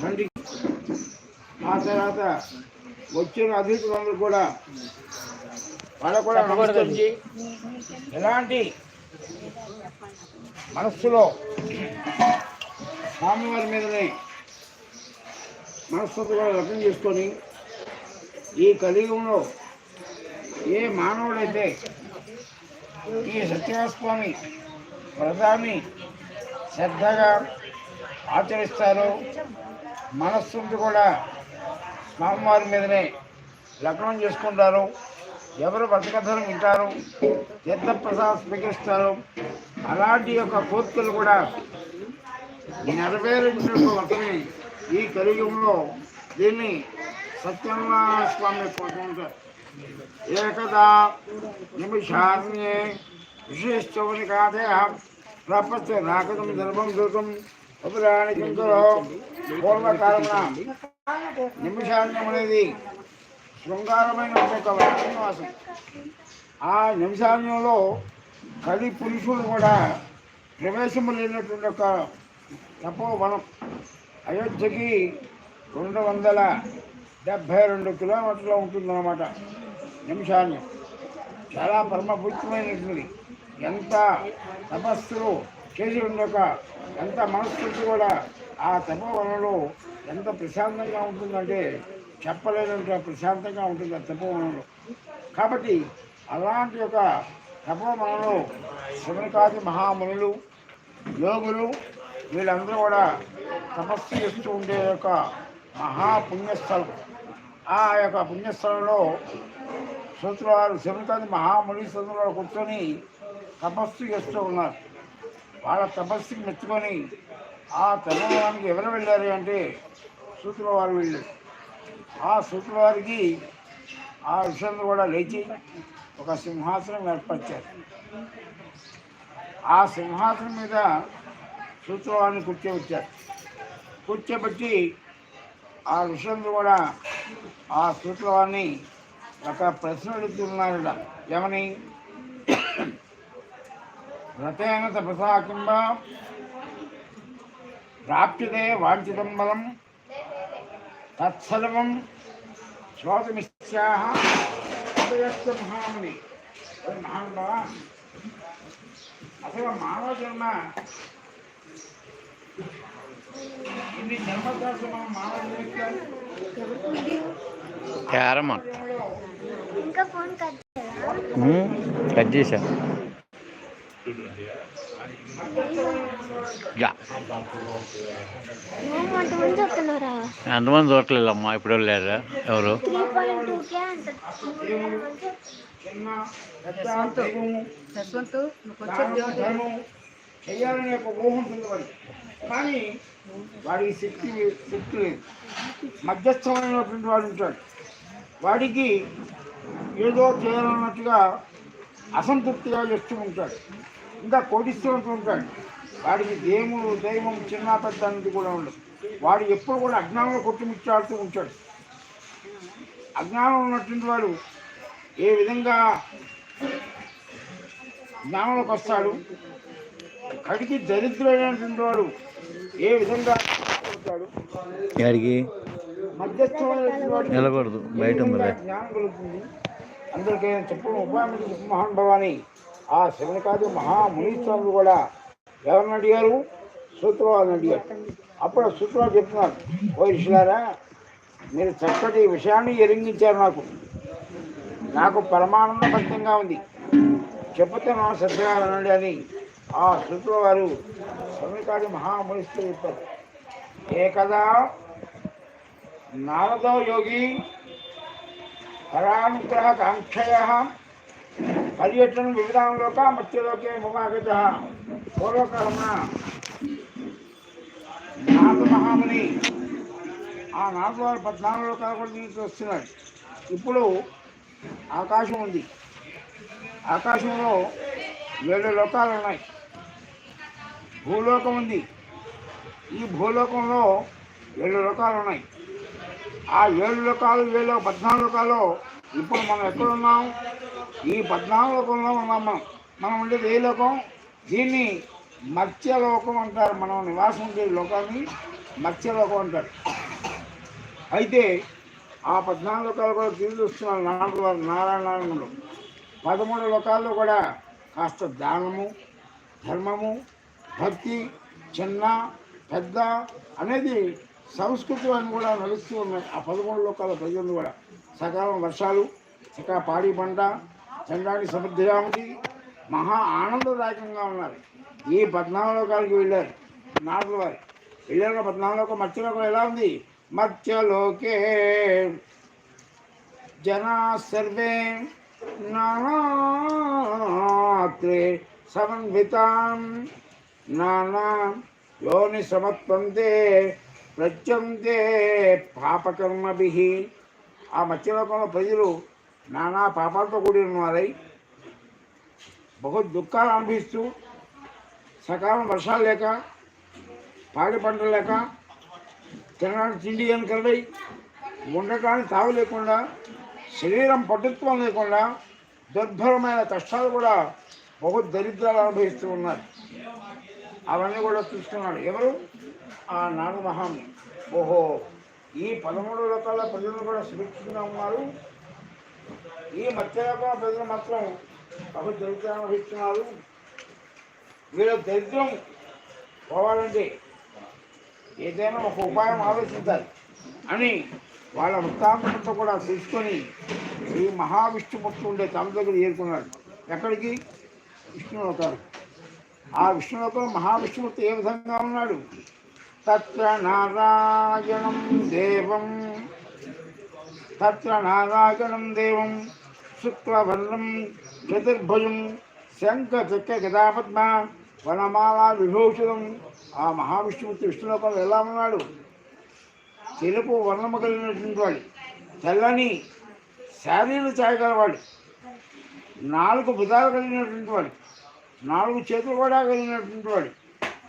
తండ్రి ఆ తర్వాత వచ్చిన అతిథులందరూ కూడా వాళ్ళకు కూడా నమస్కరించి ఎలాంటి మనస్సులో స్వామివారి మీదనే మనస్సుతో కూడా లగ్నం చేసుకొని ఈ కలియుగంలో ఏ మానవుడైతే ఈ సత్యస్వామి వ్రతాన్ని శ్రద్ధగా ఆచరిస్తారు. మనస్సును కూడా స్వామివారి మీదనే లగ్నం చేసుకుంటారు. ఎవరు వ్రతకథలు వింటారు తీర్థప్రసాదం స్వీకరిస్తారు. అలాంటి యొక్క కోర్తులు కూడా నెరవేరించిన వ్రతమే ఈ కలియుగంలో దీన్ని సత్యనారాయణ స్వామి కోరుకుంటారు ఏకదా నిమిషాన్యే విశేషవని కాదే ప్రపంచ రాకదం ధర్మం దుర్గం ఉపరాణికం పూర్వకాలమున నిమిషాన్యం అనేది శృంగారమైన ఒక వాసం ఆ నిమిషాన్యంలో కలి పురుషులు కూడా ప్రవేశము లేనటువంటి ఒక తపోవనం అయోధ్యకి రెండు వందల డెబ్భై రెండు కిలోమీటర్లు ఉంటుందన్నమాట నిమిషాన్ని చాలా పరమభూతమైనటువంటి ఎంత తపస్సులు చేసి యొక్క ఎంత మనస్ఫూర్తి కూడా ఆ తపోవనంలో ఎంత ప్రశాంతంగా ఉంటుందంటే చెప్పలేనంత ప్రశాంతంగా ఉంటుంది ఆ తపోవనంలో కాబట్టి అలాంటి యొక్క తపోవనంలో శివనికాది మహామునులు యోగులు వీళ్ళందరూ కూడా తపస్సు చేస్తూ ఉండే యొక్క మహాపుణ్యస్థలం. ఆ యొక్క పుణ్యస్థలంలో సూత్రవారు శివనికాది మహామునీశ్వరులు కూర్చొని తపస్సు చేస్తూ ఉన్నారు. వాళ్ళ తపస్సుకి మెచ్చుకొని ఆ తెలంగాణకి ఎవరు వెళ్ళారు అంటే సూత్రవారు వెళ్ళారు. ఆ సూత్రవారికి ఆ విషయంలో కూడా లేచి ఒక సింహాసనం ఏర్పరిచారు. ఆ సింహాసనం మీద సూత్రవారిని కూర్చోబెట్టారు. కూర్చోబెట్టి ఆ విషయంలో కూడా ఆ సూత్రవారిని ఒక ప్రశ్న అడుగుతున్నారట. ఏమని? వ్రతేన తపసా కింబ ప్రాప్యతే వాంఛితం బలం తత్సర్వం శ్రోతమిత్యాహ మహాముని మహానుభావ అసలు మానవ జన్మ ఇన్ని జన్మదాసు మనం మానవ జన్మించాలి క్యారమ్ ఇంకా ఫోన్ కట్? కట్ యా నువ్వు అంతమంది చెప్తున్నారా ఎంతమంది చూడలేదమ్మా ఇప్పుడు లేరు? ఎవరు? చేయాలనే ఒక ఊహ వాడికి కానీ వాడికి శక్తి శక్తి లేదు. మధ్యస్థమైనటువంటి వాడు ఉంటాడు. వాడికి ఏదో చేయాలన్నట్టుగా అసంతృప్తిగా చేస్తూ ఉంటాడు. ఇంకా కోటిస్తూ ఉంటాడు. వాడికి దేవుడు దైవం చిన్న పెద్ద అనేది కూడా ఉండదు. వాడు ఎప్పుడు కూడా అజ్ఞానంలో కొట్టుమిచ్చాడుతూ ఉంటాడు. అజ్ఞానం ఉన్నటువంటి వాడు ఏ విధంగా జ్ఞానంలోకి వస్తాడు? కడికి దరిద్రుడైనటువంటి వాడు ఏ విధంగా నిలకూడదు బయట జ్ఞానం కలుగుతుంది? అందరికీ చెప్పడం ఉపాయం మహానుభవాని ఆ శివుని కాదు మహామునీశ్వరుడు కూడా. ఎవరిని అడిగారు? సూత్రవాళ్ళని అడిగారు. అప్పుడు సూత్రాలు చెప్తున్నారు ఓ మీరు చక్కటి విషయాన్ని ఎరింగించారు నాకు. నాకు పరమానంద భక్తంగా ఉంది చెబితే నా అని ఆ సూత్రుల వారు శివునికాడి మహామునిస్తూ చెప్పారు. కదా నారదో యోగి పరానుగ్రహ కాంక్షయ పర్యటన వివిధాంలోక మత్స్యలోకే ముఖాగత పూర్వకాలమున నారద మహాముని ఆ నారద వారు పద్నాలుగు లోకాలు కూడా దీనికి ఇప్పుడు ఆకాశం ఉంది. ఆకాశంలో ఏడు లోకాలు ఉన్నాయి. భూలోకం ఉంది. ఈ భూలోకంలో ఏడు లోకాలు ఉన్నాయి. ఆ ఏడు లోకాలు వేలో పద్నాలుగు లోకాలు ఇప్పుడు మనం ఎక్కడ ఉన్నాం? ఈ పద్నాలుగు లోకంలో ఉన్నాం మనం. మనం ఉండేది ఏ లోకం? దీన్ని మత్స్యలోకం అంటారు. మనం నివాసం ఉండే లోకాన్ని మత్స్యలోకం అంటారు. అయితే ఆ పద్నాలుగు లోకాలు కూడా తిరిగి వస్తున్నారు నాలుగు వారు నారాయణంలో పదమూడు లోకాల్లో కూడా కాస్త దానము ధర్మము భక్తి చిన్న పెద్ద అనేది సంస్కృతి అని కూడా నడుస్తూ ఉన్నాయి. ఆ పదమూడు లోకాల ప్రజలు కూడా సకాలం వర్షాలు సకాల పాడి పంట చంద్రాన్ని సమృద్ధిగా ఉంది. మహా ఆనందదాయకంగా ఉన్నారు. ఈ పద్నాలుగు లోకాలకి వెళ్ళారు. నాలుగు వారు. వెళ్ళారు పద్నాలుగు లోకం మత్స్యలోకం ఎలా ఉంది? మత్స్యలోకే జనా సర్వే నానాత్రే సమన్వితాం. నానా యోని సమత్వంతే ప్రత్యంతే పాపకర్మభి. ఆ మత్స్యలోకంలో ప్రజలు నానా పాపాలతో కూడి ఉన్నారై బహు దుఃఖాలు అనుభవిస్తూ సకాలం వర్షాలు లేక పాడి పంటలు లేక తినడానికి తిండి అని ఉండటానికి తావు లేకుండా శరీరం పటుత్వం లేకుండా దుర్భరమైన కష్టాలు కూడా బహు దరిద్రాలు అనుభవిస్తూ ఉన్నారు. అవన్నీ కూడా చూస్తున్నాడు ఎవరు? ఆ నాగమహం. మహామి ఓహో ఈ పదమూడు రకాల ప్రజలు కూడా సురక్షితంగా ఉన్నారు. ఈ మత్స్యలోక ప్రజలు మాత్రం బహు దరిద్రం వహిస్తున్నారు వీళ్ళ దరిద్రం పోవాలంటే ఏదైనా ఒక ఉపాయం ఆలోచించాలి అని వాళ్ళ వృత్తాంతంతో కూడా తెలుసుకొని ఈ మహావిష్ణుమూర్తి ఉండే తమ దగ్గర చేరుకున్నాడు ఎక్కడికి? విష్ణులోకాలు ఆ విష్ణులోకంలో మహావిష్ణుమూర్తి ఏ విధంగా ఉన్నాడు? తత్ర నారాయణం దేవం. తత్ర నారాయణం దేవం. శుక్లవర్ణం చతుర్భుజం శంఖ చక్ర గదాపద్మ వనమాల విభూషణం. ఆ మహావిష్ణుమూర్తి విష్ణులోకంలో ఎలా ఉన్నాడు? తెలుపు వర్ణము కలిగినటువంటి వాడు. తెల్లని శారీలు చేయగలవాడు. నాలుగు భుజాలు కలిగినటువంటి వాడు. నాలుగు చేతులు కూడా కలిగినటువంటి వాడు.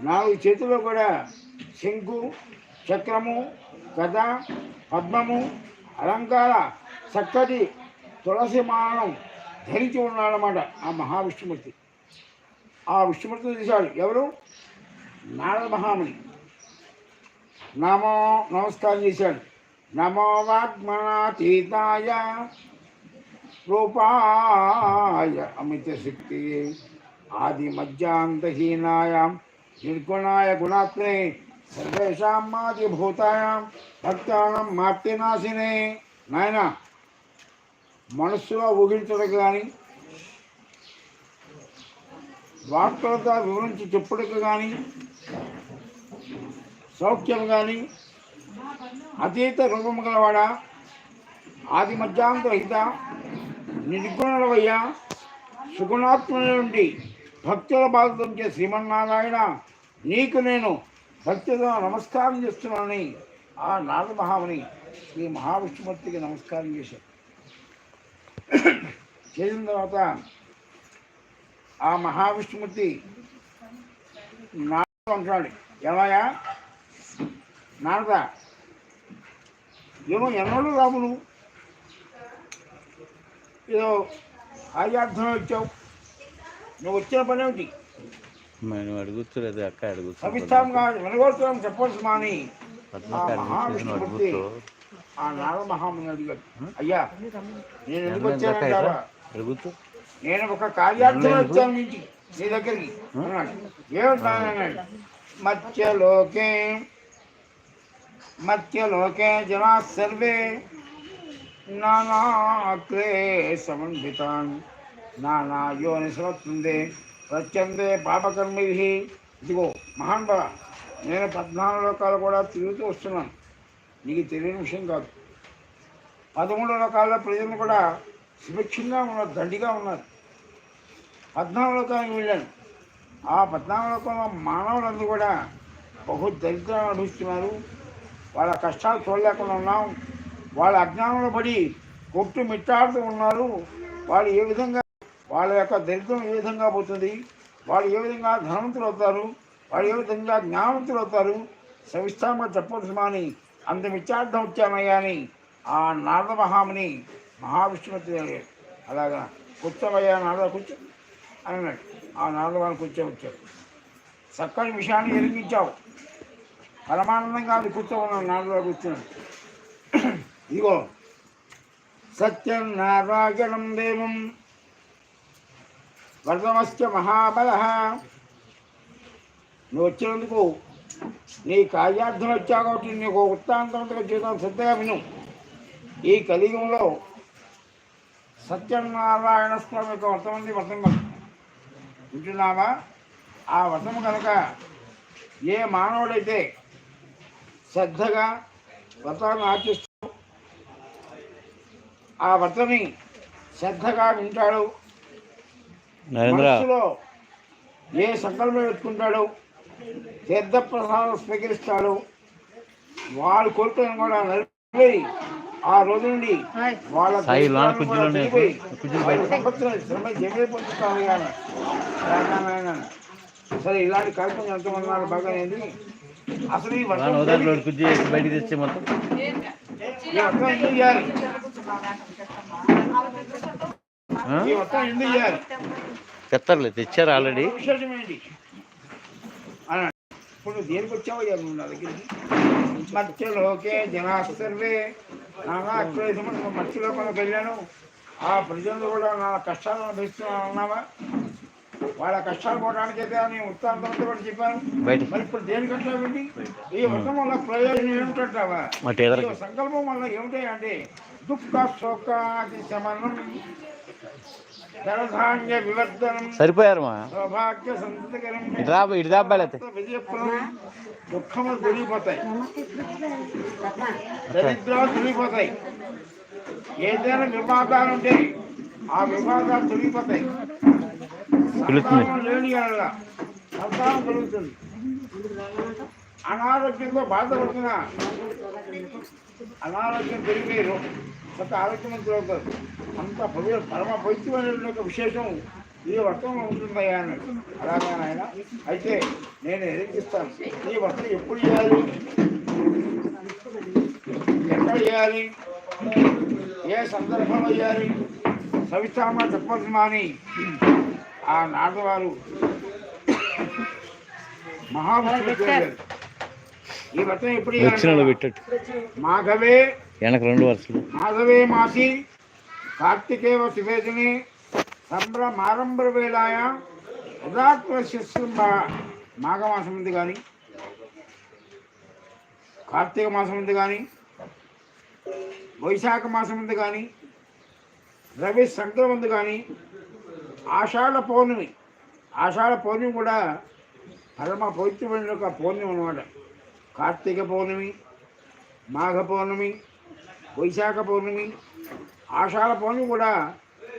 నాలుగు చేతుల్లో కూడా శంకు చక్రము గద పద్మము అలంకార చక్కటి తులసి మానం ధరించి ఉన్నాడనమాట ఆ మహావిష్ణుమూర్తి. ఆ విష్ణుమూర్తిని తీశాడు ఎవరు? నారద మహాముని. నమో నమస్కారం చేశాడు. నమో వాగ్మనాతీతాయ రూపాయ అమిత శక్తి ఆది మధ్యాంతహీనాయ నిర్గుణాయ గుణాత్మే సర్వేషాం మాదిభూతాయాం భక్తానం మార్తినాశినే. నాయన మనస్సులో ఊహించడం కానీ వార్తలతో వివరించి చెప్పుటకు కానీ సౌఖ్యం కానీ అతీత రూపము గలవాడ? ఆది మధ్యాంతరహిత నిర్గుణులవయ్య? సుగుణాత్మల నుండి భక్తుల బాధించే శ్రీమన్నారాయణ నీకు నేను భక్తిగా నమస్కారం చేస్తున్నానని ఆ నారద మహాముని శ్రీ మహావిష్ణుమూర్తికి నమస్కారం చేశారు. చేసిన తర్వాత ఆ మహావిష్ణుమూర్తి నారద అంటున్నాడు ఏమయ్యా? నారద ఏమో ఎన్నోళ్ళు రాములు ఏదో కార్యార్థం వచ్చావు. నువ్వు వచ్చిన పని ఏమిటి మేము అడుగుతులేదు అక్క కాదు వినగొడుతున్నాం చెప్పాల్సి మాని. అయ్యా నేను ఎందుకు అడుగుతూ. నేను ఒక కార్యార్థం వచ్చాను నుంచి నీ దగ్గరికి. ఏమంటానన్నాడు? మత్స్యలోకే మత్స్యలోకే జనా సర్వే నానాక్లే సమన్వితాన్ నానా యోని సమత్తుందే ప్రత్యందే పాపకర్మి ఇదిగో మహాన్భవ నేను పద్నాలుగు లోకాలు కూడా తిరుగుతూ వస్తున్నాను. నీకు తెలియని విషయం కాదు. పదమూడు రకాల ప్రజలు కూడా సుభిక్షంగా ఉన్నారు దండిగా ఉన్నారు. పద్నాలుగు లోకానికి వెళ్ళాను. ఆ పద్నాలుగు లోకంలో మానవులందరూ కూడా బహు దరిద్రం అనుభవిస్తున్నారు. వాళ్ళ కష్టాలు చూడలేకుండా ఉన్నాం. వాళ్ళ అజ్ఞానంలో పడి కొట్టు మిట్టాడుతూ ఉన్నారు. వాళ్ళు ఏ విధంగా వాళ్ళ యొక్క దరిద్రం ఏ విధంగా పోతుంది? వాళ్ళు ఏ విధంగా ధనవంతులు అవుతారు? వాళ్ళు ఏ విధంగా జ్ఞానవంతులు అవుతారు? సవిస్తారంగా చెప్పవలసి మాని. అంత విచార్థం వచ్చామయ్యా అని ఆ నారద మహాముని మహావిష్ణుమూర్తి అడిగాడు అలాగా కూర్చోవయ్యా నారద కూర్చో అని అన్నాడు. ఆ నారద వాడిని కూర్చోవచ్చాడు చక్కని విషయాన్ని ఎరిగించావు పరమానందంగా అది కూర్చోమన్నాను నాలుగులో కూర్చున్నాను ఇదిగో సత్యనారాయణం దేవం వర్ధమస్య మహాబల. నువ్వు వచ్చినందుకు నీ కార్యార్థం వచ్చావు కాబట్టి నీకు ఒక ఉత్తాంతరంతో జీవితం శ్రద్ధగా విను. ఈ కలియుగంలో సత్యనారాయణ స్వామి యొక్క వ్రతం ఉంది వ్రతం వింటున్నావా? ఆ వ్రతం కనుక ఏ మానవుడైతే శ్రద్ధగా వ్రతాన్ని ఆచరిస్తూ ఆ వ్రతని శ్రద్ధగా వింటాడు నరేంద్ర. మనసులో ఏ సంకల్పం పెట్టుకుంటాడో తీర్థప్రసాదం స్వీకరిస్తాడు వాడు కోరుకుని కూడా నెరవేరి ఆ రోజు నుండి వాళ్ళ వాళ్ళ. సరే ఇలాంటి కార్యక్రమం ఎంతమంది ఉన్నారు? బాగా ఏంది? అసలు ఈ వర్షం కుజ్జి బయటికి తెచ్చే మొత్తం. ఈ వర్షం ఎందుకు చేయాలి? తెస్తారులే తెచ్చారు ఆల్రెడీ ఇప్పుడు దేనికి వచ్చావు నా దగ్గరికి మత్స్యలోకే జనా సర్వే నానా క్లేశము మత్స్యలోకంలోకి వెళ్ళాను ఆ ప్రజలు కూడా నా కష్టాలను అనుభవిస్తున్నాను అన్నావా వాళ్ళ కష్టాలు పోవడానికి అయితే నేను ఉత్తాంతంతో కూడా చెప్పాను మరి ఇప్పుడు దేనికి అంటావేంటి ఈ వర్షం వల్ల ప్రయోజనం ఏమిటంటావా సంకల్పం వల్ల ఏమిటాయి అంటే దుఃఖ శోకాది శమనం సరిపోయారు మా సంతకరం ఇటు తొలిగిపోతాయి దరిద్రాలు తొలిగిపోతాయి ఏదైనా వివాదాలు ఉంటే ఆ వివాదాలు తొలగిపోతాయి లేని సంతానం కలుగుతుంది. అనారోగ్యంతో బాధపడుతున్న. అనారోగ్యం పెరిగే ఒక ఆరోగ్యవంతులు అవుతారు. అంత పవిత్ర పరమ పవిత్రమైన ఒక విశేషం ఈ వర్తంలో ఉంటుందయ్యా అన్నాడు అలాగే ఆయన అయితే నేను ఎదిగిస్తాను. ఈ వర్తం ఎప్పుడు చేయాలి? ఎక్కడ చేయాలి? ఏ సందర్భంలో చేయాలి? సవితామ చెప్పమా అని ఆ నాటవారు మహాభారత ఈ వ్రతం ఎప్పుడు చేయాలి? పెట్టట్టు. మాఘవే వెనక రెండు వరుసలు. మాధవే మాసి. కార్తికేవ శివేదిని సంభ్రమారంభ వేళాయ ఉదాత్మ శిస్యం మాఘమాసం ఉంది కానీ కార్తీక మాసం ఉంది కానీ వైశాఖ మాసం ఉంది కానీ రవి సంక్రమం ఉంది కానీ ఆషాఢ పౌర్ణమి. ఆషాఢ పౌర్ణమి కూడా పరమ పవిత్రమైన ఒక పౌర్ణమి అనమాట కార్తీక పౌర్ణమి మాఘ పౌర్ణమి వైశాఖ పౌర్ణమి ఆషాఢ పౌర్ణమి కూడా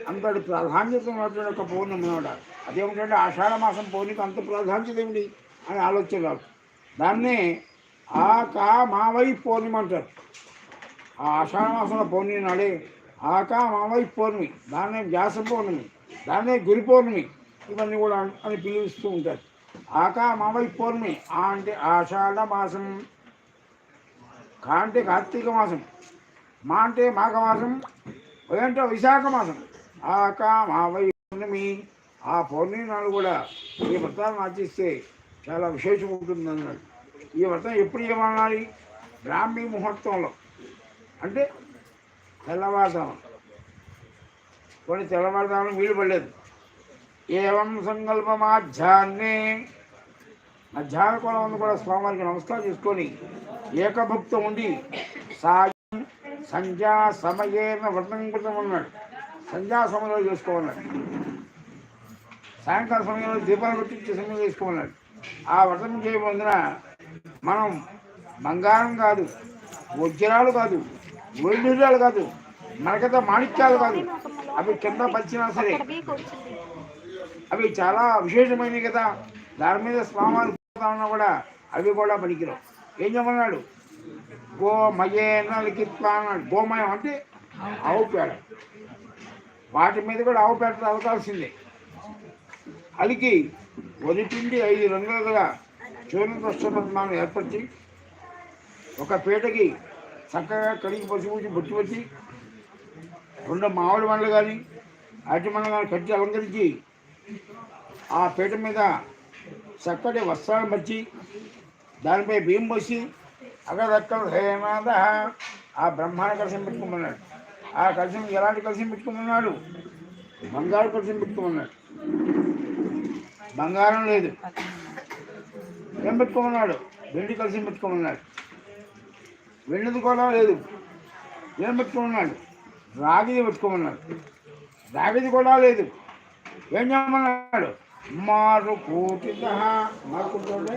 అంతటి ప్రాధాన్యత ఉన్నటువంటి ఒక పౌర్ణమి అనమాట అదేమిటంటే ఆషాఢ మాసం పౌర్ణమికి అంత ప్రాధాన్యత ఏమిటి అని ఆలోచన రాదు దాన్నే ఆ కా మావై పౌర్ణమి అంటారు. ఆ ఆషాఢ మాసంలో పౌర్ణమి నాడే ఆ కా మావై పౌర్ణమి దాన్నే వ్యాస పౌర్ణమి దాన్నే గురి పౌర్ణమి ఇవన్నీ కూడా అని పిలుస్తూ ఉంటారు. ఆకా మావై పౌర్ణమి ఆ అంటే ఆషాఢ మాసం కా అంటే కార్తీక మాసం మా అంటే మాఘమాసం అంటే విశాఖ మాసం ఆకా మావై పౌర్ణమి ఆ పౌర్ణమి నాడు కూడా ఈ వ్రతాలను ఆచరిస్తే చాలా విశేషం ఉంటుంది అన్నాడు ఈ వ్రతం ఎప్పుడు ఏమనాలి? బ్రాహ్మీ ముహూర్తంలో. అంటే తెల్లవారుదాం కొన్ని తెల్లవారుదాం వీలు పడలేదు. ఏవం సంకల్పమాధ్యాన్నే? మధ్యాహ్న కోణం ఉంది కూడా స్వామివారికి నమస్కారం చేసుకొని ఏకభక్తం ఉండి సాయం సంధ్యా సమయేన వ్రతం కృతం ఉన్నాడు సంధ్యా సమయంలో చేసుకోమన్నాడు. సాయంకాల సమయంలో దీపాలు పెట్టించే సమయంలో చేసుకోమన్నాడు. ఆ వ్రతం చేయబోతున్న మనం బంగారం కాదు వజ్రాలు కాదు వైడూర్యాలు కాదు మనకైతే మాణిక్యాలు కాదు అవి కింద పచ్చినా సరే అవి చాలా విశేషమైనవి కదా. దాని మీద స్వామాలు ఉన్నా కూడా అవి కూడా పనికిరావు. ఏం చెప్పన్నాడు? గోమయేన లిఖిత్వా అన్నాడు. గోమయం అంటే ఆవు పేడ. వాటి మీద కూడా ఆవు పేడ అలకాల్సిందే అలికి వదిపిండి ఐదు రంగుల గల చూర్ణప్రస్థమానం ఏర్పరిచి ఒక పీటకి చక్కగా కడిగి పసుపు బొట్టి వచ్చి రెండు మామిడి పండ్లు కానీ అరటి పండ్లు కానీ కట్టి అలంకరించి ఆ పీట మీద చక్కటి వస్త్రాలు మర్చి దానిపై బియ్యం పోసి అగదక్కలు హేనాథ ఆ బ్రహ్మాన్ని కలిసి పెట్టుకోమన్నాడు ఆ కలిసి ఎలాంటి కలిసి పెట్టుకోమన్నాడు బంగారు కలిసి పెట్టుకోమన్నాడు బంగారం లేదు. ఏం పెట్టుకోమన్నాడు వెండి కలిసి పెట్టుకోమన్నాడు వెండిది కూడా లేదు. ఏం పెట్టుకోమన్నాడు రాగిది పెట్టుకోమన్నాడు రాగిది కూడా లేదు. ఏం చేయమన్నాడు? మారు కూటి మారుకుంటుండే